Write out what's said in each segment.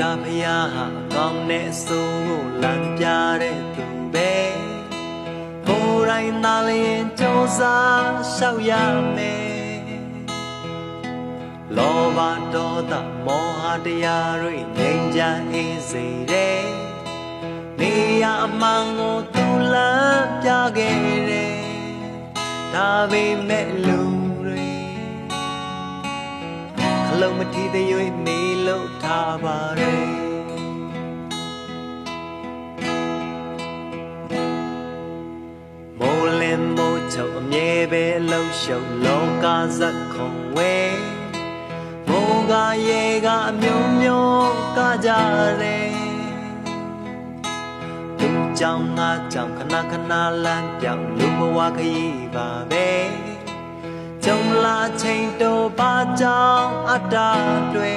တာဖျားဟာအကောင်းနဲ့အဆိုးကိုလမ်းပြတဲ့သူပဲကိုယ်တိုင်သာလျင်ကြိုးစားရှောက်ရမယ်လောဘဒေါသမောဟတရားတွေငြိမ်းချမ်းအေးစေတဲ့နေရအမှန်ကိုသူလမ်းပြခဲ့တယ်ဒါပေမဲ့လူ လုံးမထီသေး၍မေးလို့ထားပါရဲ့မိုးလင်းမိုးချုပ်အမြဲပဲအလုံးရှုံလောကဇက်ခုံဝဲမိုးကရေကအမျိုးမျိုးကကြတယ်သူကြောင့်ငါကြောင့်ခဏခဏလမ်းပြောင်းလူဘဝခရီးပါပဲကြုံ လာချိန်တော့ဘာကြောင့်အတ္တတွေ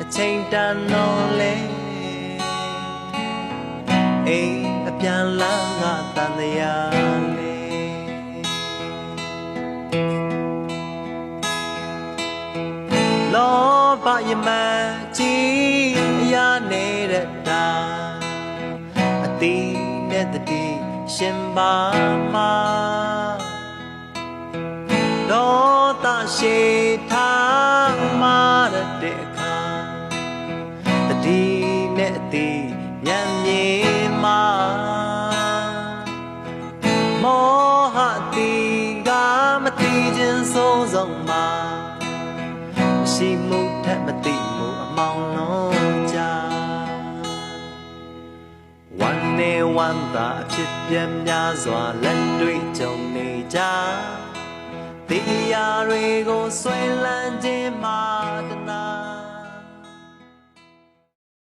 အချိန်တန်တော့လေအိမ်အပြန်လာငါတန်တရားလေလောဘယမကြီးအရာနေတဲ့တာအတိနဲ့တတိရှင်ပါမှာ ရှေထားမာရတဲ့အခါတတိနဲ့အသေးညံမြေမှာမောဟတိကမတိခြင်းဆုံးဆုံးမှာမရှိမှုထက်မတိမှုအမောင်လုံးကြဝန်နေဝန်သာအဖြစ်ပြန်များစွာလက်တွေ့ကြုံနေကြ တရားတွေကိုဆွဲလန်းခြင်းမှာ